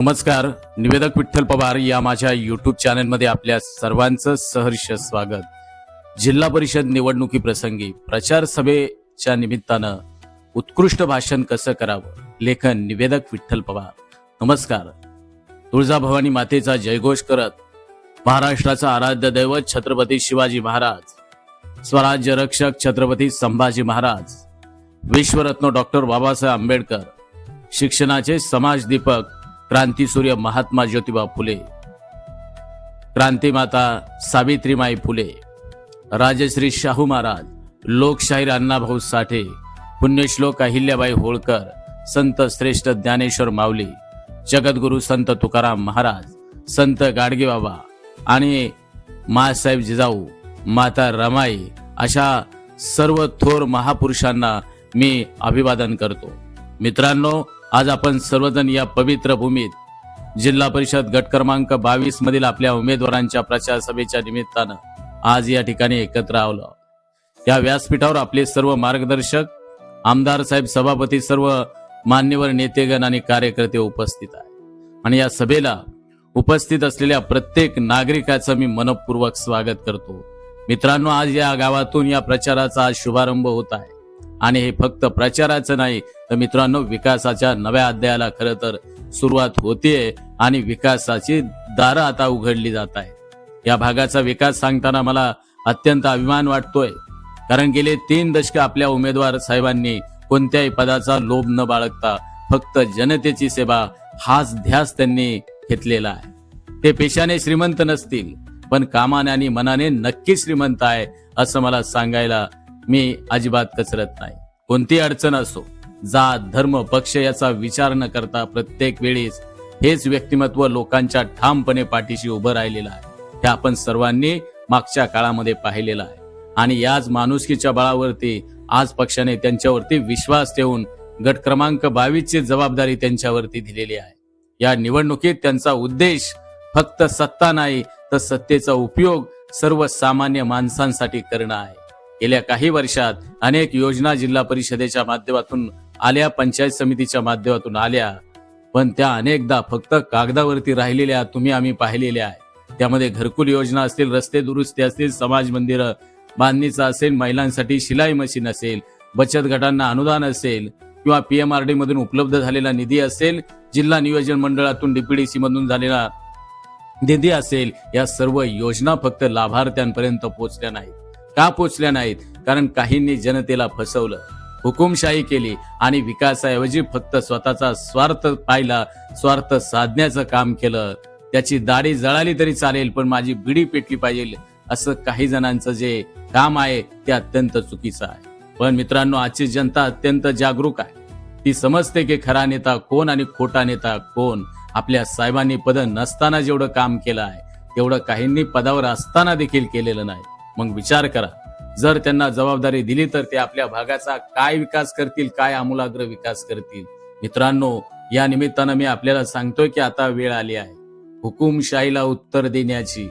नमस्कार निवेदक विठ्ठल पवार या माझ्या युट्यूब चॅनलमध्ये आपल्या सर्वांचं सहर्ष स्वागत. जिल्हा परिषद निवडणुकी प्रसंगी प्रचार सभेच्या निमित्तानं उत्कृष्ट भाषण कसं करावं? लेखन निवेदक विठ्ठल पवार. नमस्कार. तुळजाभवानी मातेचा जयघोष करत महाराष्ट्राचं आराध्य दैवत छत्रपती शिवाजी महाराज स्वराज्य रक्षक छत्रपती संभाजी महाराज विश्वरत्न डॉक्टर बाबासाहेब आंबेडकर शिक्षणाचे समाजदीपक क्रांतीसूर्य महात्मा ज्योतिबा फुले क्रांतीमाता सावित्रीमाई फुले राजश्री शाहू महाराज लोकशाहीर अण्णाभाऊ साठे पुण्यश्लोक अहिल्याबाई होळकर संत श्रेष्ठ ज्ञानेश्वर माऊली जगद्गुरु संत तुकाराम महाराज संत गाडगे बाबा आणि मासाहेब जिजाऊ माता रमाई अशा सर्व थोर महापुरुषांना मी अभिवादन करतो. मित्रांनो आज आपण सर्वजण या पवित्र भूमीत जिल्हा परिषद गट क्रमांक बावीस मधील आपल्या उमेदवारांच्या प्रचार सभेच्या निमित्तानं आज या ठिकाणी एकत्र आलो या व्यासपीठावर आपले सर्व मार्गदर्शक आमदार साहेब सभापती सर्व मान्यवर नेतेगण आणि कार्यकर्ते उपस्थित आहेत. आणि या सभेला उपस्थित असलेल्या प्रत्येक नागरिकाचं मी मनपूर्वक स्वागत करतो. मित्रांनो आज या गावातून या प्रचाराचा आज शुभारंभ होत आहे. आणि हे फक्त प्रचाराचं नाही तर मित्रांनो विकासाच्या नव्या अध्यायाला खरं तर सुरुवात होतीये आणि विकासाची दारं आता उघडली जात आहेत. या भागाचा विकास सांगताना मला अत्यंत अभिमान वाटतोय कारण गेले तीन दशक आपल्या उमेदवार साहेबांनी कोणत्याही पदाचा लोभ न बाळगता फक्त जनतेची सेवा हाच ध्यास त्यांनी घेतलेला आहे. ते पेशाने श्रीमंत नसतील पण कामाने आणि मनाने नक्की श्रीमंत आहे असं मला सांगायला मी अजिबात कचरत नाही. कोणती अडचण असो जात धर्म पक्ष याचा विचार न करता प्रत्येक वेळेस हेच व्यक्तिमत्व लोकांच्या ठामपणे पाठीशी उभं राहिलेलं आहे. हे आपण सर्वांनी मागच्या काळामध्ये पाहिलेलं आहे. आणि याच माणुसकीच्या बळावरती आज पक्षाने त्यांच्यावरती विश्वास ठेवून गट क्रमांक बावीस ची जबाबदारी त्यांच्यावरती दिलेली आहे. या निवडणुकीत त्यांचा उद्देश फक्त सत्ता नाही तर सत्तेचा उपयोग सर्वसामान्य माणसांसाठी करणं आहे. गेल्या काही वर्षात अनेक योजना जिल्हा परिषदेच्या माध्यमातून आल्या पंचायत समितीच्या माध्यमातून आल्या. पण त्या अनेकदा फक्त कागदावरती राहिलेल्या तुम्ही आम्ही पाहिलेल्या आहे त्यामध्ये घरकुल योजना असतील रस्ते दुरुस्ती असतील समाज मंदिर बांधणीचा असेल महिलांसाठी शिलाई मशीन असेल बचत गटांना अनुदान असेल किंवा पीएमआरडी मधून उपलब्ध झालेला निधी असेल जिल्हा नियोजन मंडळातून डीपीडीसी मधून झालेला निधी असेल या सर्व योजना फक्त लाभार्थ्यांपर्यंत पोहोचल्या नाहीत. का पोचल्या नाहीत? कारण काहींनी जनतेला फसवलं. हुकुमशाही केली आणि विकासाऐवजी फक्त स्वतःचा स्वार्थ पाहिला स्वार्थ साधण्याचं काम केलं. त्याची दाढी जळाली तरी चालेल पण माझी बिडी पेटली पाहिजे असं काही जणांचं जे काम आहे ते अत्यंत चुकीचं आहे. पण मित्रांनो आजची जनता अत्यंत जागरूक आहे. ती समजते की खरा नेता कोण आणि खोटा नेता कोण. आपल्या साहेबांनी पद नसताना जेवढं काम केलं आहे तेवढं काहींनी पदावर असताना देखील केलेलं नाही. मग विचार करा. जर त्यांना जबाबदारी दिली तर ते आपल्या भागाचा काय विकास करतील काय आमूलाग्र विकास करतील? मित्रांनो या निमित्तानं मी आपल्याला सांगतोय की आता वेळ आली आहे. हुकुमशाहीला उत्तर देण्याची.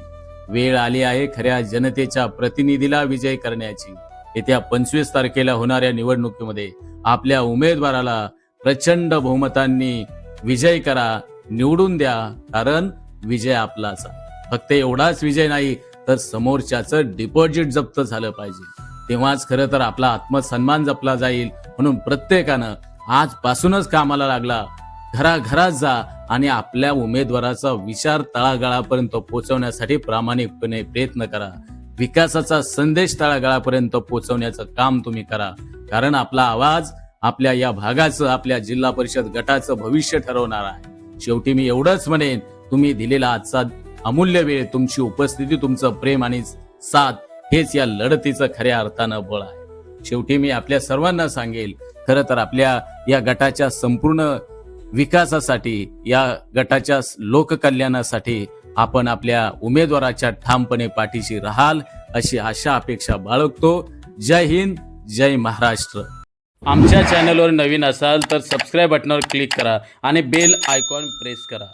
वेळ आली आहे खऱ्या जनतेच्या प्रतिनिधीला विजय करण्याची. येत्या पंचवीस तारखेला होणाऱ्या निवडणुकीमध्ये आपल्या उमेदवाराला प्रचंड बहुमतांनी विजय करा निवडून द्या कारण विजय आपलाच फक्त एवढाच विजय नाही तर समोरच्याचं डिपॉझिट जप्त झालं पाहिजे. तेव्हाच खरं तर आपला आत्मसन्मान जपला जाईल म्हणून प्रत्येकानं आजपासूनच कामाला लागला. घराघरात जा आणि आपल्या उमेदवाराचा विचार तळागाळापर्यंत पोहोचवण्यासाठी प्रामाणिकपणे प्रयत्न करा. विकासाचा संदेश तळागाळापर्यंत पोहोचवण्याचं काम तुम्ही करा. कारण आपला आवाज आपल्या या भागाचं आपल्या जिल्हा परिषद गटाचं भविष्य ठरवणार आहे. शेवटी मी एवढंच म्हणेन तुम्ही दिलेला आजचा अमूल्य वेळ तुमची उपस्थिती तुमचं प्रेम आणि साथ हेच या लढतीचं खऱ्या अर्थानं बळ आहे. शेवटी मी आपल्या सर्वांना सांगेल खरं तर आपल्या या गटाच्या संपूर्ण विकासासाठी या गटाच्या लोककल्याणासाठी आपण आपल्या उमेदवाराच्या ठामपणे पाठीशी राहाल अशी आशा अपेक्षा बाळगतो. जय हिंद जय महाराष्ट्र. आमच्या चॅनलवर नवीन असाल तर सबस्क्राईब बटनावर क्लिक करा आणि बेल आयकॉन प्रेस करा.